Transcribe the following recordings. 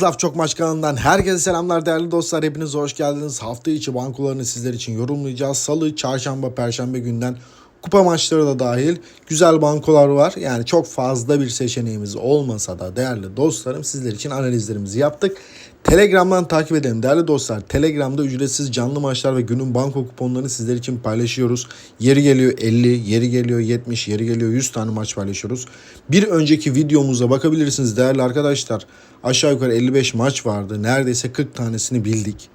Laf Çok Maç kanalından herkese selamlar değerli dostlar. Hepiniz hoş geldiniz. Hafta içi bankolarını sizler için yorumlayacağız. Salı, çarşamba, perşembe günden kupa maçları da dahil güzel bankolar var. Yani çok fazla bir seçeneğimiz olmasa da değerli dostlarım sizler için analizlerimizi yaptık. Telegram'dan takip edelim değerli dostlar. Telegram'da ücretsiz canlı maçlar ve günün banko kuponlarını sizler için paylaşıyoruz. Yeri geliyor 50, yeri geliyor 70, yeri geliyor 100 tane maç paylaşıyoruz. Bir önceki videomuza bakabilirsiniz değerli arkadaşlar. Aşağı yukarı 55 maç vardı. Neredeyse 40 tanesini bildik.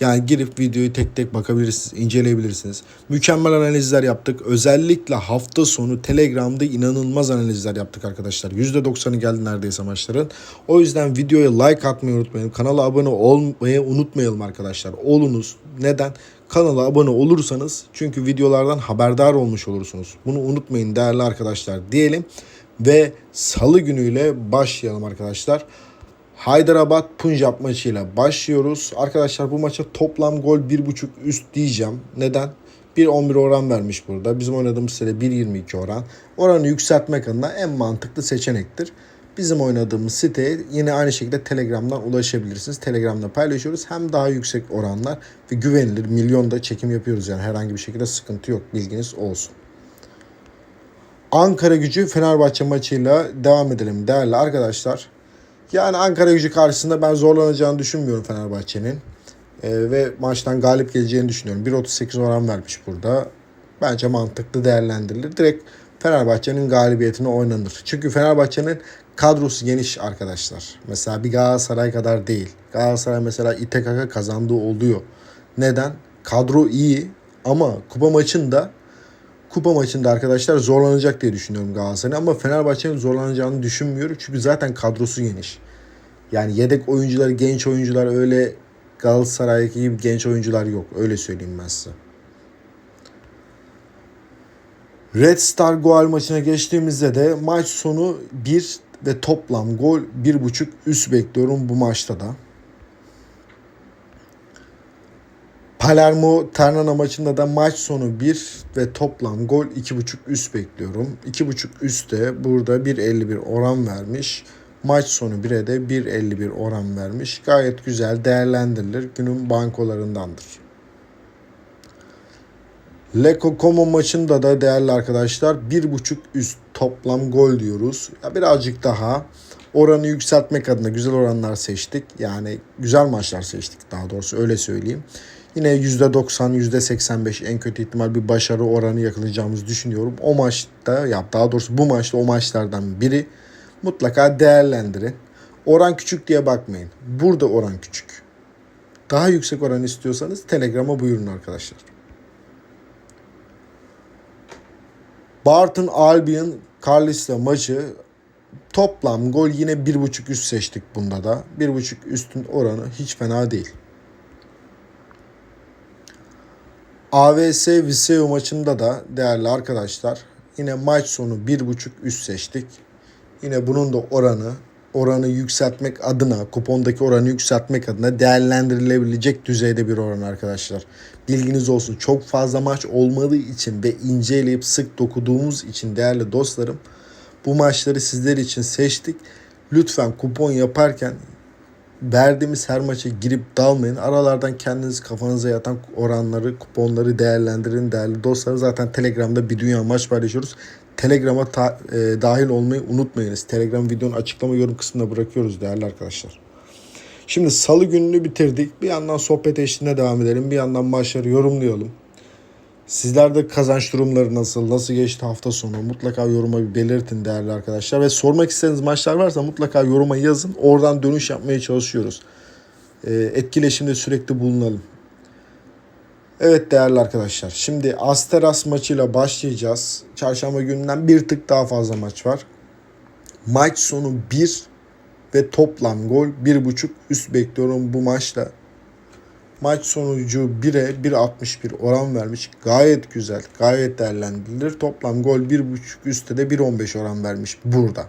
Yani girip videoyu tek tek bakabilirsiniz, inceleyebilirsiniz. Mükemmel analizler yaptık. Özellikle hafta sonu Telegram'da inanılmaz analizler yaptık arkadaşlar. %90'ı geldi neredeyse maçların. O yüzden videoya like atmayı unutmayın. Kanala abone olmayı unutmayalım arkadaşlar. Olunuz. Neden? Kanala abone olursanız çünkü videolardan haberdar olmuş olursunuz. Bunu unutmayın değerli arkadaşlar diyelim. Ve salı günüyle başlayalım arkadaşlar. Hyderabad Punjab maçıyla başlıyoruz. Arkadaşlar bu maça toplam gol 1.5 üst diyeceğim. Neden? 1.11 oran vermiş burada. Bizim oynadığımız sitede 1.22 oran. Oranı yükseltmek adına en mantıklı seçenektir. Bizim oynadığımız siteye yine aynı şekilde Telegram'dan ulaşabilirsiniz. Telegram'da paylaşıyoruz. Hem daha yüksek oranlar ve güvenilir. Milyonda çekim yapıyoruz yani herhangi bir şekilde sıkıntı yok. Bilginiz olsun. Ankara gücü Fenerbahçe maçıyla devam edelim değerli arkadaşlar. Yani Ankara gücü karşısında ben zorlanacağını düşünmüyorum Fenerbahçe'nin. Ee, ve maçtan galip geleceğini düşünüyorum. 1.38 oran vermiş burada. Bence mantıklı değerlendirilir. Direkt Fenerbahçe'nin galibiyetine oynanır. Çünkü Fenerbahçe'nin kadrosu geniş arkadaşlar. Mesela bir Galatasaray kadar değil. Galatasaray mesela İTKK kazandığı oluyor. Neden? Kadro iyi ama kupa maçında kupa maçında arkadaşlar zorlanacak diye düşünüyorum Galatasaray'ın ama Fenerbahçe'nin zorlanacağını düşünmüyorum çünkü zaten kadrosu geniş. Yani yedek oyuncular, genç oyuncular öyle Galatasaray'daki gibi genç oyuncular yok. Öyle söyleyeyim ben size. Red Star Goal maçına geçtiğimizde de maç sonu 1 ve toplam gol 1.5 üst bekliyorum bu maçta da. Palermo Ternana maçında da maç sonu 1 ve toplam gol 2.5 üst bekliyorum. 2.5 üstte burada 1.51 oran vermiş. Maç sonu 1'e de 1.51 oran vermiş. Gayet güzel değerlendirilir. Günün bankolarındandır. Leko Como maçında da değerli arkadaşlar 1.5 üst toplam gol diyoruz. Ya birazcık daha oranı yükseltmek adına güzel oranlar seçtik. Yani güzel maçlar seçtik daha doğrusu öyle söyleyeyim. Yine %90, %85 en kötü ihtimal bir başarı oranı yakalayacağımızı düşünüyorum. O maçta ya daha doğrusu bu maçta o maçlardan biri mutlaka değerlendirin. Oran küçük diye bakmayın. Burada oran küçük. Daha yüksek oran istiyorsanız Telegram'a buyurun arkadaşlar. Barton Albion Carlisle maçı toplam gol yine 1.5 üst seçtik bunda da. 1.5 üstün oranı hiç fena değil. AVS Viseu maçında da değerli arkadaşlar yine maç sonu 1.5 üst seçtik. Yine bunun da oranı oranı yükseltmek adına kupondaki oranı yükseltmek adına değerlendirilebilecek düzeyde bir oran arkadaşlar. Bilginiz olsun çok fazla maç olmadığı için ve inceleyip sık dokuduğumuz için değerli dostlarım bu maçları sizler için seçtik. Lütfen kupon yaparken verdiğimiz her maça girip dalmayın. Aralardan kendiniz kafanıza yatan oranları, kuponları değerlendirin değerli dostlarım. Zaten Telegram'da bir dünya maç paylaşıyoruz. Telegram'a ta, e, dahil olmayı unutmayınız. Telegram videonun açıklama yorum kısmına bırakıyoruz değerli arkadaşlar. Şimdi salı gününü bitirdik. Bir yandan sohbet eşliğine devam edelim. Bir yandan maçları yorumlayalım. Sizler kazanç durumları nasıl, nasıl geçti hafta sonu mutlaka yoruma bir belirtin değerli arkadaşlar. Ve sormak istediğiniz maçlar varsa mutlaka yoruma yazın. Oradan dönüş yapmaya çalışıyoruz. E, etkileşimde sürekli bulunalım. Evet değerli arkadaşlar. Şimdi Asteras maçıyla başlayacağız. Çarşamba gününden bir tık daha fazla maç var. Maç sonu 1 ve toplam gol 1.5 üst bekliyorum bu maçta. Maç sonucu 1'e 1.61 oran vermiş. Gayet güzel, gayet değerlendirilir. Toplam gol 1.5 üstte de 1.15 oran vermiş burada.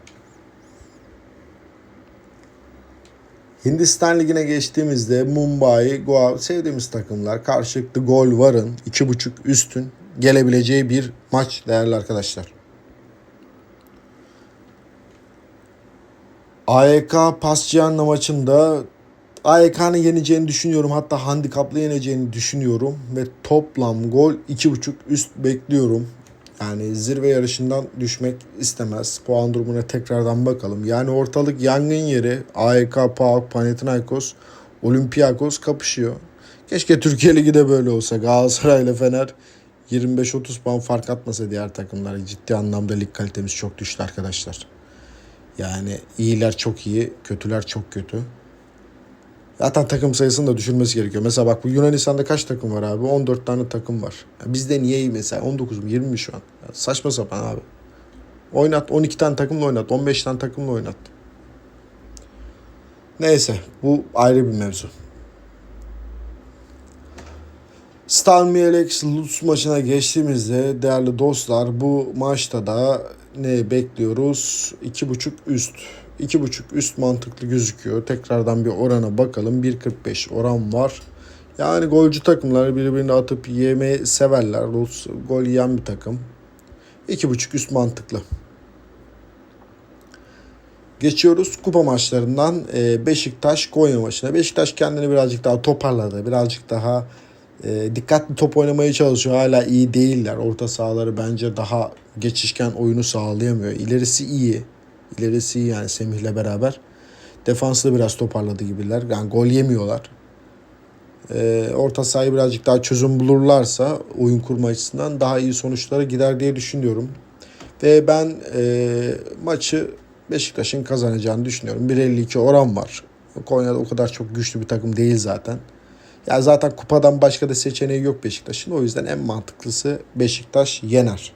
Hindistan Ligi'ne geçtiğimizde Mumbai, Goa sevdiğimiz takımlar karşılıklı gol varın 2.5 üstün gelebileceği bir maç değerli arkadaşlar. AYK Pascianna maçında AYK'nın yeneceğini düşünüyorum. Hatta handikaplı yeneceğini düşünüyorum. Ve toplam gol 2.5 üst bekliyorum. Yani zirve yarışından düşmek istemez. Puan durumuna tekrardan bakalım. Yani ortalık yangın yeri. AYK, PAOK, Panathinaikos, Olympiakos kapışıyor. Keşke Türkiye Ligi de böyle olsa. Galatasaray ile Fener 25-30 puan fark atmasa diğer takımlar. Ciddi anlamda lig kalitemiz çok düştü arkadaşlar. Yani iyiler çok iyi, kötüler çok kötü. Zaten takım sayısını da düşürmesi gerekiyor. Mesela bak bu Yunanistan'da kaç takım var abi? 14 tane takım var. Ya bizde niye iyi mesela? 19 mu 20 mi şu an? Ya saçma sapan abi. Oynat 12 tane takımla oynat. 15 tane takımla oynat. Neyse bu ayrı bir mevzu. Stalmielex Lutz maçına geçtiğimizde değerli dostlar bu maçta da ne bekliyoruz? 2.5 üst. 2.5 üst mantıklı gözüküyor. Tekrardan bir orana bakalım. 1.45 oran var. Yani golcü takımlar birbirini atıp yemeyi severler. Lutz gol yiyen bir takım. 2.5 üst mantıklı. Geçiyoruz kupa maçlarından e, Beşiktaş Konya maçına. Beşiktaş kendini birazcık daha toparladı. Birazcık daha e, dikkatli top oynamaya çalışıyor. Hala iyi değiller. Orta sahaları bence daha geçişken oyunu sağlayamıyor. İlerisi iyi. İlerisi yani Semih'le beraber. Defansı biraz toparladı gibiler. Yani gol yemiyorlar. E, orta sahayı birazcık daha çözüm bulurlarsa oyun kurma açısından daha iyi sonuçlara gider diye düşünüyorum. Ve ben e, maçı Beşiktaş'ın kazanacağını düşünüyorum. 1.52 oran var. Konya'da o kadar çok güçlü bir takım değil zaten. Ya zaten kupadan başka da seçeneği yok Beşiktaş'ın. O yüzden en mantıklısı Beşiktaş yener.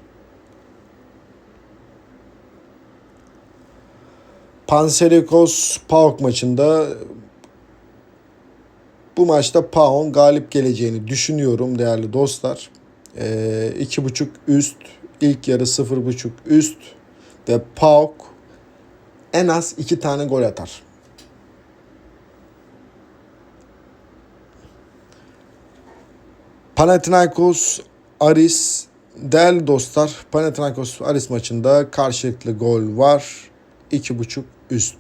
Panserikos PAOK maçında bu maçta PAOK'un galip geleceğini düşünüyorum değerli dostlar. Ee, 2.5 üst, ilk yarı 0.5 üst ve PAOK en az 2 tane gol atar. Panathinaikos Aris değerli dostlar Panathinaikos Aris maçında karşılıklı gol var. 2.5 üst.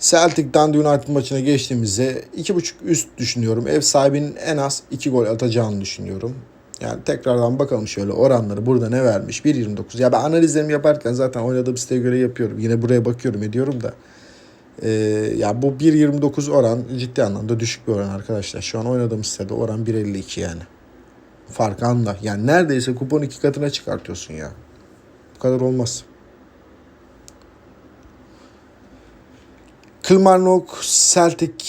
Celtic Dundee United maçına geçtiğimizde 2.5 üst düşünüyorum. Ev sahibinin en az 2 gol atacağını düşünüyorum. Yani tekrardan bakalım şöyle oranları burada ne vermiş 1.29. Ya ben analizlerimi yaparken zaten oynadığım siteye göre yapıyorum. Yine buraya bakıyorum ediyorum da. Ee, ya bu 1.29 oran ciddi anlamda düşük bir oran arkadaşlar. Şu an oynadığım sitede oran 1.52 yani. Fark anla. Yani neredeyse kupon iki katına çıkartıyorsun ya. Bu kadar olmaz. Kilmarnock Celtic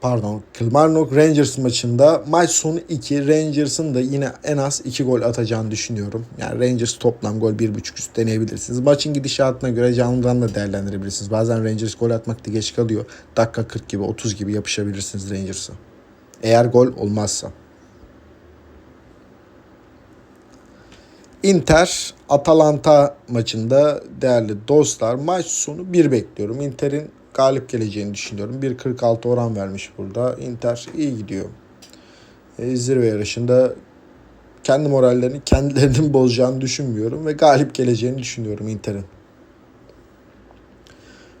pardon Kilmarnock Rangers maçında maç sonu 2 Rangers'ın da yine en az 2 gol atacağını düşünüyorum. Yani Rangers toplam gol 1.5 üst deneyebilirsiniz. Maçın gidişatına göre canlıdan da değerlendirebilirsiniz. Bazen Rangers gol atmakta geç kalıyor. Dakika 40 gibi 30 gibi yapışabilirsiniz Rangers'a. Eğer gol olmazsa. Inter Atalanta maçında değerli dostlar maç sonu 1 bekliyorum. Inter'in galip geleceğini düşünüyorum. 1.46 oran vermiş burada. Inter iyi gidiyor. E, zirve yarışında kendi morallerini kendilerinin bozacağını düşünmüyorum ve galip geleceğini düşünüyorum Inter'in.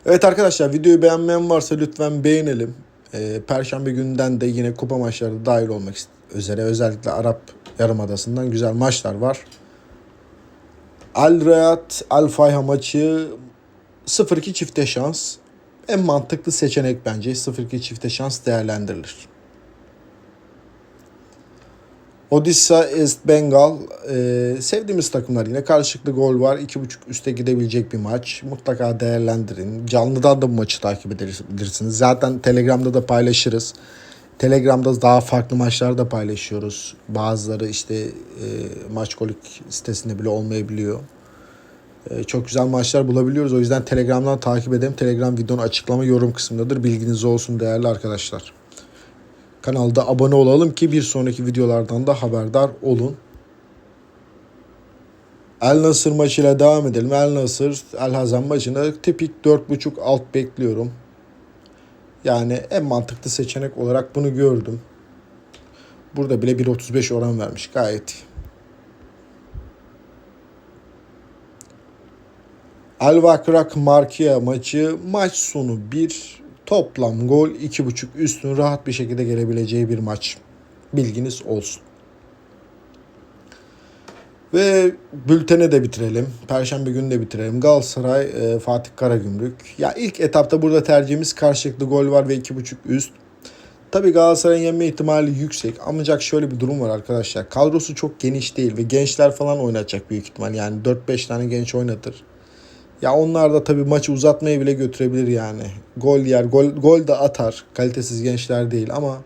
Evet arkadaşlar videoyu beğenmeyen varsa lütfen beğenelim. E, Perşembe günden de yine kupa maçları dahil olmak üzere özellikle Arap Yarımadası'ndan güzel maçlar var. Al Riyad Al Fayha maçı 0-2 çifte şans. En mantıklı seçenek bence 0-2 çifte şans değerlendirilir. Odessa Est Bengal e, sevdiğimiz takımlar yine karşılıklı gol var. 2.5 üste gidebilecek bir maç. Mutlaka değerlendirin. Canlıdan da bu maçı takip edebilirsiniz. Zaten Telegram'da da paylaşırız. Telegram'da daha farklı maçlar da paylaşıyoruz. Bazıları işte e, Maçkolik sitesinde bile olmayabiliyor. E, çok güzel maçlar bulabiliyoruz. O yüzden Telegram'dan takip edelim. Telegram videonun açıklama yorum kısmındadır. Bilginiz olsun değerli arkadaşlar. Kanalda abone olalım ki bir sonraki videolardan da haberdar olun. El Nasır maçıyla devam edelim. El Nasır, El Hazan maçında tipik 4.5 alt bekliyorum. Yani en mantıklı seçenek olarak bunu gördüm. Burada bile 1.35 oran vermiş. Gayet iyi. Alvakrak Markia maçı maç sonu 1 toplam gol 2.5 üstün rahat bir şekilde gelebileceği bir maç. Bilginiz olsun. Ve bültene de bitirelim. Perşembe günü de bitirelim. Galatasaray e, Fatih Karagümrük. Ya ilk etapta burada tercihimiz karşılıklı gol var ve 2.5 üst. Tabii Galatasaray'ın yenme ihtimali yüksek. Ancak şöyle bir durum var arkadaşlar. Kadrosu çok geniş değil ve gençler falan oynatacak büyük ihtimal. Yani 4-5 tane genç oynatır. Ya onlar da tabii maçı uzatmaya bile götürebilir yani. Gol yer, gol, gol da atar. Kalitesiz gençler değil ama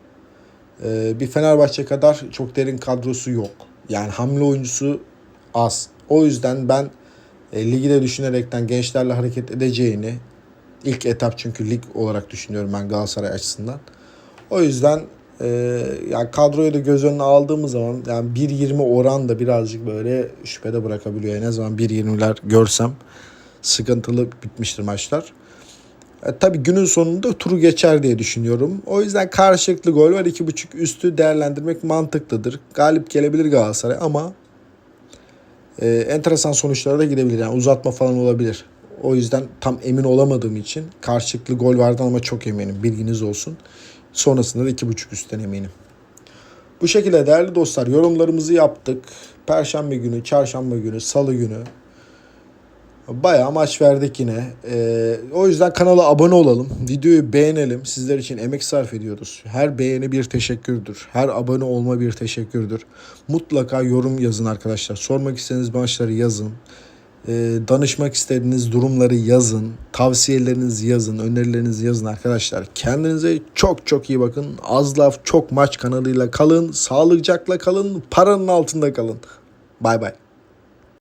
e, bir Fenerbahçe kadar çok derin kadrosu yok. Yani hamle oyuncusu az. O yüzden ben e, ligi de düşünerekten gençlerle hareket edeceğini ilk etap çünkü lig olarak düşünüyorum ben Galatasaray açısından. O yüzden e, yani kadroyu da göz önüne aldığımız zaman yani 1.20 oran da birazcık böyle şüphede bırakabiliyor. Ne zaman 1.20'ler görsem sıkıntılı bitmiştir maçlar. E, tabii günün sonunda turu geçer diye düşünüyorum. O yüzden karşılıklı gol var. 2.5 üstü değerlendirmek mantıklıdır. Galip gelebilir Galatasaray ama e, enteresan sonuçlara da gidebilir. Yani uzatma falan olabilir. O yüzden tam emin olamadığım için karşılıklı gol vardı ama çok eminim. Bilginiz olsun. Sonrasında da 2.5 üstten eminim. Bu şekilde değerli dostlar yorumlarımızı yaptık. Perşembe günü, çarşamba günü, salı günü bayağı maç verdik yine. Ee, o yüzden kanala abone olalım. Videoyu beğenelim. Sizler için emek sarf ediyoruz. Her beğeni bir teşekkürdür. Her abone olma bir teşekkürdür. Mutlaka yorum yazın arkadaşlar. Sormak istediğiniz maçları yazın. Ee, danışmak istediğiniz durumları yazın. Tavsiyelerinizi yazın. Önerilerinizi yazın arkadaşlar. Kendinize çok çok iyi bakın. Az laf çok maç kanalıyla kalın. Sağlıcakla kalın. Paranın altında kalın. Bay bay.